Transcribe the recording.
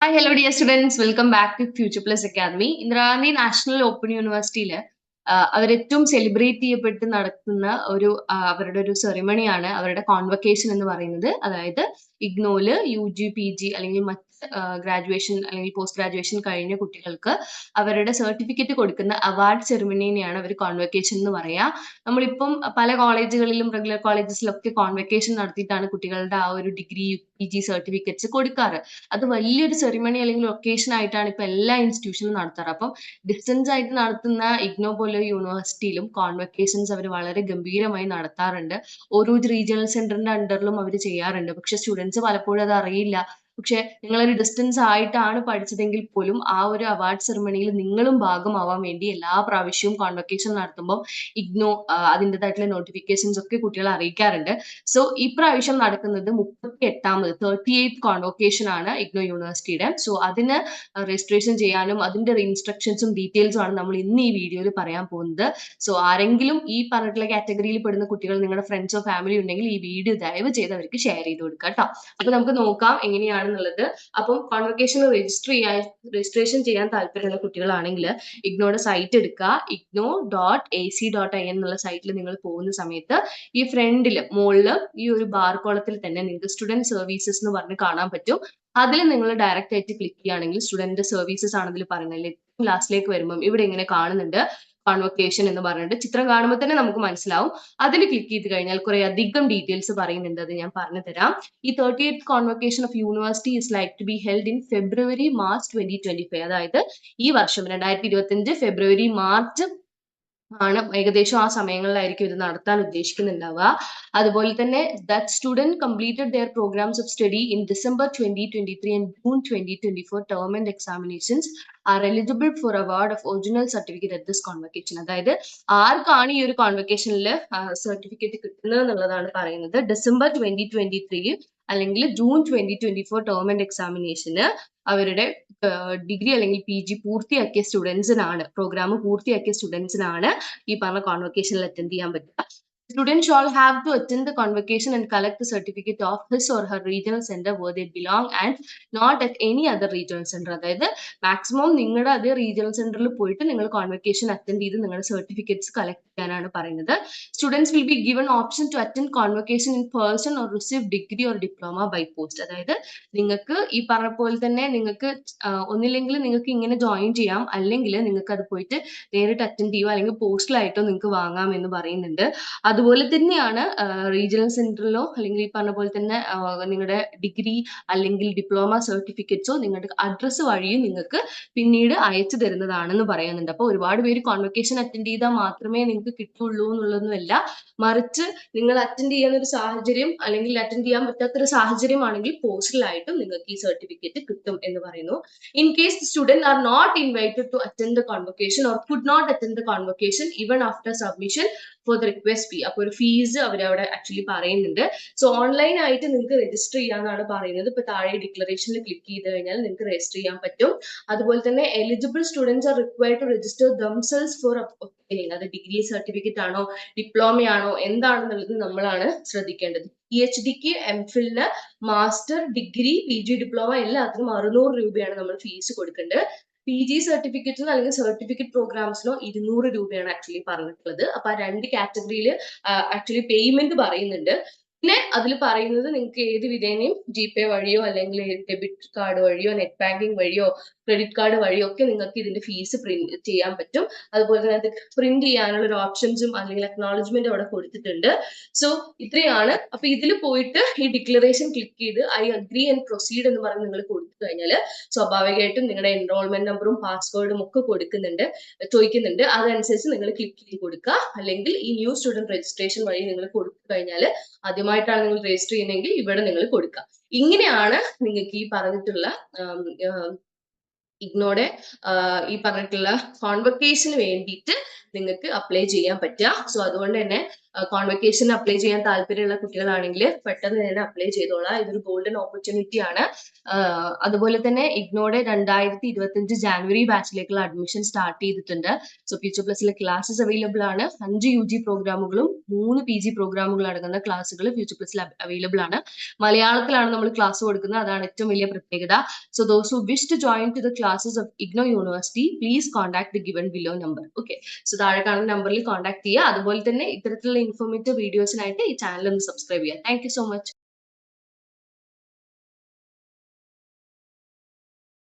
Hi hello dear students welcome back to future plus academy Indira Gandhi national open യൂണിവേഴ്സിറ്റിയിൽ അവരേറ്റവും celebrate ചെയ്യപ്പെട്ട് നടത്തുന്ന ഒരു അവരുടെ ഒരു സെറിമണിയാണ് അവരുടെ കോൺവക്കേഷൻ എന്ന് പറയുന്നത്. അതായത് ഇഗ്നോയിൽ യു ജി പി ജി അല്ലെങ്കിൽ മറ്റ് ഗ്രാജുവേഷൻ അല്ലെങ്കിൽ പോസ്റ്റ് ഗ്രാജുവേഷൻ കഴിഞ്ഞ കുട്ടികൾക്ക് അവരുടെ സർട്ടിഫിക്കറ്റ് കൊടുക്കുന്ന അവാർഡ് സെറിമണിനെയാണ് അവർ കോൺവെക്കേഷൻ എന്ന് പറയാ. നമ്മളിപ്പം പല കോളേജുകളിലും റെഗുലർ കോളേജസിലൊക്കെ കോൺവെക്കേഷൻ നടത്തിയിട്ടാണ് കുട്ടികളുടെ ആ ഒരു ഡിഗ്രി പി ജി സർട്ടിഫിക്കറ്റ്സ് കൊടുക്കാറ്. അത് വലിയൊരു സെറിമണി അല്ലെങ്കിൽ ഒക്കേഷൻ ആയിട്ടാണ് ഇപ്പൊ എല്ലാ ഇൻസ്റ്റിറ്റ്യൂഷനും നടത്താറ്. അപ്പം ഡിസ്റ്റൻസ് ആയിട്ട് നടത്തുന്ന ഇഗ്നോ പോലെ യൂണിവേഴ്സിറ്റിയിലും കോൺവെക്കേഷൻസ് അവർ വളരെ ഗംഭീരമായി നടത്താറുണ്ട്. ഓരോ റീജിയണൽ സെന്ററിന്റെ അണ്ടറിലും അവർ ചെയ്യാറുണ്ട്. പക്ഷെ സ്റ്റുഡൻസ് പലപ്പോഴും അത് അറിയില്ല. പക്ഷെ നിങ്ങളൊരു ഡിസ്റ്റൻസ് ആയിട്ടാണ് പഠിച്ചതെങ്കിൽ പോലും ആ ഒരു അവാർഡ് സെറിമണിയിൽ നിങ്ങളും ഭാഗമാവാൻ വേണ്ടി എല്ലാ പ്രാവശ്യവും കോൺവക്കേഷൻ നടത്തുമ്പോൾ ഇഗ്നോ അതിന്റെതായിട്ടുള്ള നോട്ടിഫിക്കേഷൻസ് ഒക്കെ കുട്ടികളെ അറിയിക്കാറുണ്ട്. സോ ഈ പ്രാവശ്യം നടക്കുന്നത് മുപ്പത്തി എട്ടാമത് തേർട്ടി എയ്ത്ത് കോൺവൊക്കേഷൻ ആണ് ഇഗ്നോ യൂണിവേഴ്സിറ്റിയുടെ. സോ അതിന് രജിസ്ട്രേഷൻ ചെയ്യാനും അതിന്റെ ഇൻസ്ട്രക്ഷൻസും ഡീറ്റെയിൽസും ആണ് നമ്മൾ ഇന്ന് ഈ വീഡിയോയിൽ പറയാൻ പോകുന്നത്. സോ ആരെങ്കിലും ഈ പറഞ്ഞിട്ടുള്ള കാറ്റഗറിയിൽ പെടുന്ന കുട്ടികൾ നിങ്ങളുടെ ഫ്രണ്ട്സോ ഫാമിലി ഉണ്ടെങ്കിൽ ഈ വീഡിയോ ദയവ് ചെയ്ത് അവർക്ക് ഷെയർ ചെയ്ത് കൊടുക്കുക കേട്ടോ അപ്പൊ നമുക്ക് നോക്കാം എങ്ങനെയാണെന്നുള്ളത് അപ്പം കോൺവൊക്കേഷൻ രജിസ്റ്റർ ചെയ്യാൻ രജിസ്ട്രേഷൻ ചെയ്യാൻ താല്പര്യമുള്ള കുട്ടികളാണെങ്കിൽ ഇഗ്നോയുടെ സൈറ്റ് എടുക്കുക. IGNOU dot A C dot I എന്നുള്ള സൈറ്റിൽ നിങ്ങൾ പോകുന്ന സമയത്ത് ഈ ഫ്രണ്ടിൽ മുകളിൽ ഈ ഒരു ബാർ കോളത്തിൽ തന്നെ നിങ്ങൾക്ക് സ്റ്റുഡന്റ് സർവീസസ് എന്ന് പറഞ്ഞ് കാണാൻ പറ്റും. അതിൽ നിങ്ങൾ ഡയറക്റ്റ് ആയിട്ട് ക്ലിക്ക് ചെയ്യുകയാണെങ്കിൽ സ്റ്റുഡന്റ് സർവീസസ് ആണ് ഇതിൽ പറയുന്നത് ലാസ്റ്റിലേക്ക് വരുമ്പം ഇവിടെ ഇങ്ങനെ കാണുന്നുണ്ട്. കോൺവൊക്കേഷൻ എന്ന് പറഞ്ഞിട്ട് ചിത്രം കാണുമ്പോൾ തന്നെ നമുക്ക് മനസ്സിലാവും. അതിൽ ക്ലിക്ക് ചെയ്ത് കഴിഞ്ഞാൽ കുറെ അധികം ഡീറ്റെയിൽസ് പറയുന്നുണ്ട് അത് ഞാൻ പറഞ്ഞു തരാം. ഈ thirty eight convocation of university is like to be held in February March twenty twenty five അതായത് ഈ വർഷം രണ്ടായിരത്തി ഇരുപത്തി ഫെബ്രുവരി മാർച്ച് ആണ്. ഏകദേശം ആ സമയങ്ങളിലായിരിക്കും ഇത് നടത്താൻ ഉദ്ദേശിക്കുന്നുണ്ടാവുക. അതുപോലെ തന്നെ that student completed their programmes of study in December twenty twenty three and June twenty twenty four term and examinations are eligible for award of original certificate at this convocation അതായത് ആർക്കാണ് ഈ ഒരു കോൺവക്കേഷനിൽ സർട്ടിഫിക്കറ്റ് കിട്ടുന്നത് എന്നുള്ളതാണ് പറയുന്നത്. December twenty twenty three അല്ലെങ്കിൽ June twenty twenty four term and എക്സാമിനേഷന് അവരുടെ ഡിഗ്രി അല്ലെങ്കിൽ പി ജി പൂർത്തിയാക്കിയ സ്റ്റുഡൻസിനാണ് പ്രോഗ്രാം പൂർത്തിയാക്കിയ സ്റ്റുഡൻസിനാണ് ഈ പറഞ്ഞ കോൺവക്കേഷനിൽ അറ്റൻഡ് ചെയ്യാൻ പറ്റുക. Student shall have to attend the convocation and collect the certificate of his or her regional center where they belong and not at any other regional center. അതായത് maximum നിങ്ങളുടെ അതേ regional സെന്ററിൽ പോയിട്ട് നിങ്ങൾ കോൺവക്കേഷൻ അറ്റൻഡ് ചെയ്ത് നിങ്ങളുടെ certificates collect ചെയ്യാനാണ് പറയുന്നത്. Students will be given option to attend convocation in person or receive degree or diploma by post അതായത് നിങ്ങൾക്ക് ഈ പറഞ്ഞ പോലെ തന്നെ നിങ്ങൾക്ക് ഒന്നില്ലെങ്കിൽ നിങ്ങൾക്ക് ഇങ്ങനെ ജോയിൻ ചെയ്യാം. അല്ലെങ്കിൽ നിങ്ങൾക്ക് അത് പോയിട്ട് നേരിട്ട് അറ്റൻഡ് ചെയ്യുക അല്ലെങ്കിൽ പോസ്റ്റിലായിട്ടോ നിങ്ങൾക്ക് വാങ്ങാം എന്ന് പറയുന്നുണ്ട്. അതുപോലെ തന്നെയാണ് റീജിയണൽ സെന്ററിലോ അല്ലെങ്കിൽ ഈ പറഞ്ഞ പോലെ തന്നെ നിങ്ങളുടെ ഡിഗ്രി അല്ലെങ്കിൽ ഡിപ്ലോമ സർട്ടിഫിക്കറ്റ്സോ നിങ്ങളുടെ അഡ്രസ്സ് വഴിയും നിങ്ങൾക്ക് പിന്നീട് അയച്ചു തരുന്നതാണെന്ന് പറയുന്നുണ്ട്. അപ്പോൾ ഒരുപാട് പേര് കോൺവക്കേഷൻ അറ്റൻഡ് ചെയ്താൽ മാത്രമേ നിങ്ങൾക്ക് കിട്ടുള്ളൂ എന്നുള്ളതൊന്നുമല്ല. മറിച്ച് നിങ്ങൾ അറ്റൻഡ് ചെയ്യുന്ന ഒരു സാഹചര്യം അല്ലെങ്കിൽ അറ്റൻഡ് ചെയ്യാൻ പറ്റാത്തൊരു സാഹചര്യമാണെങ്കിൽ പോസ്റ്റലായിട്ടും നിങ്ങൾക്ക് ഈ സർട്ടിഫിക്കറ്റ് കിട്ടും എന്ന് പറയുന്നു. In case student are not invited to attend the convocation or could not attend the convocation even after submission for the request fee അപ്പോൾ ഒരു ഫീസ് അവർ അവിടെ ആക്ച്വലി പറയുന്നുണ്ട്. സോ ഓൺലൈൻ ആയിട്ട് നിങ്ങൾക്ക് രജിസ്റ്റർ ചെയ്യാന്നാണ് പറയുന്നത്. ഇപ്പൊ താഴെ ഡിക്ലറേഷനിൽ ക്ലിക്ക് ചെയ്ത് കഴിഞ്ഞാൽ നിങ്ങൾക്ക് രജിസ്റ്റർ ചെയ്യാൻ പറ്റും. അതുപോലെ തന്നെ eligible students are required to register themselves for അത് ഡിഗ്രി സർട്ടിഫിക്കറ്റ് ആണോ ഡിപ്ലോമ ആണോ എന്താണെന്നുള്ളത് നമ്മളാണ് ശ്രദ്ധിക്കേണ്ടത്. പി എച്ച് ഡിക്ക് M ഫിലിന് master degree P G diploma എല്ലാത്തിനും അറുന്നൂറ് രൂപയാണ് നമ്മൾ ഫീസ് കൊടുക്കേണ്ടത്. പി ജി സർട്ടിഫിക്കറ്റിനോ അല്ലെങ്കിൽ സർട്ടിഫിക്കറ്റ് പ്രോഗ്രാംസിനോ ഇരുന്നൂറ് രൂപയാണ് ആക്ച്വലി പറഞ്ഞിട്ടുള്ളത്. അപ്പൊ ആ രണ്ട് കാറ്റഗറിയിൽ ആക്ച്വലി പേയ്മെന്റ് പറയുന്നുണ്ട്. പിന്നെ അതിൽ പറയുന്നത് നിങ്ങൾക്ക് ഏത് വിധേനയും ജി പേ വഴിയോ അല്ലെങ്കിൽ ഡെബിറ്റ് കാർഡ് വഴിയോ നെറ്റ് ബാങ്കിങ് വഴിയോ ക്രെഡിറ്റ് കാർഡ് വഴിയൊക്കെ നിങ്ങൾക്ക് ഇതിന്റെ ഫീസ് പ്രിന്റ് ചെയ്യാൻ പറ്റും. അതുപോലെ തന്നെ അത് പ്രിന്റ് ചെയ്യാനുള്ള ഒരു ഓപ്ഷൻസും അല്ലെങ്കിൽ അക്നോളജ്മെന്റ് അവിടെ കൊടുത്തിട്ടുണ്ട്. സോ ഇത്രയാണ്. അപ്പൊ ഇതിൽ പോയിട്ട് ഈ ഡിക്ലറേഷൻ ക്ലിക്ക് ചെയ്ത് ഐ അഗ്രി ആൻഡ് പ്രൊസീഡ് എന്ന് പറഞ്ഞ് നിങ്ങൾ കൊടുത്തു കഴിഞ്ഞാൽ സ്വാഭാവികമായിട്ടും നിങ്ങളുടെ എൻറോൾമെന്റ് നമ്പറും പാസ്വേഡും ഒക്കെ കൊടുക്കുന്നുണ്ട് ചോദിക്കുന്നുണ്ട്. അതനുസരിച്ച് നിങ്ങൾ ക്ലിക്ക് ചെയ്ത് കൊടുക്കുക അല്ലെങ്കിൽ ഈ ന്യൂ സ്റ്റുഡന്റ് രജിസ്ട്രേഷൻ വഴി നിങ്ങൾ കൊടുത്തു കഴിഞ്ഞാൽ ആദ്യമായിട്ടാണ് നിങ്ങൾ രജിസ്റ്റർ ചെയ്യുന്നതെങ്കിൽ ഇവിടെ നിങ്ങൾ കൊടുക്കുക ഇങ്ങനെയാണ് നിങ്ങൾക്ക് ഈ പറഞ്ഞിട്ടുള്ള ഇഗ്നോടെ ഈ പറഞ്ഞിട്ടുള്ള കോൺവക്കേഷന് വേണ്ടിയിട്ട് നിങ്ങൾക്ക് അപ്ലൈ ചെയ്യാൻ പറ്റുക. സോ അതുകൊണ്ട് തന്നെ കോൺവെക്കേഷൻ അപ്ലൈ ചെയ്യാൻ താല്പര്യമുള്ള കുട്ടികളാണെങ്കിൽ പെട്ടെന്ന് തന്നെ അപ്ലൈ ചെയ്തോളാം. ഇതൊരു ഗോൾഡൻ ഓപ്പർച്യൂണിറ്റി ആണ്. അതുപോലെ തന്നെ ഇഗ്നോയുടെ രണ്ടായിരത്തി ഇരുപത്തിയഞ്ച് ജാനുവരി ബാച്ചിലേക്കുള്ള അഡ്മിഷൻ സ്റ്റാർട്ട് ചെയ്തിട്ടുണ്ട്. സോ ഫ്യൂച്ചർ പ്ലസിലെ ക്ലാസ്സസ് അവൈലബിൾ ആണ്. അഞ്ച് യു ജി പ്രോഗ്രാമുകളും മൂന്ന് പി ജി പ്രോഗ്രാമുകളും അടങ്ങുന്ന ക്ലാസ്സുകൾ ഫ്യൂച്ചർ പ്ലസിൽ അവൈലബിൾ ആണ്. മലയാളത്തിലാണ് നമ്മൾ ക്ലാസ് കൊടുക്കുന്നത്. അതാണ് ഏറ്റവും വലിയ പ്രത്യേകത. So those who wish to join to the classes of IGNOU university please contact the given below number okay so താഴെ കാണുന്ന നമ്പറിൽ കോൺടാക്ട് ചെയ്യുക. അതുപോലെ തന്നെ ഇത്തരത്തിലുള്ള ഇൻഫോർമേറ്റീവ് വീഡിയോസിനായിട്ട് ഈ ചാനൽ ഒന്ന് സബ്സ്ക്രൈബ് ചെയ്യുക താങ്ക് സോ മച്ച്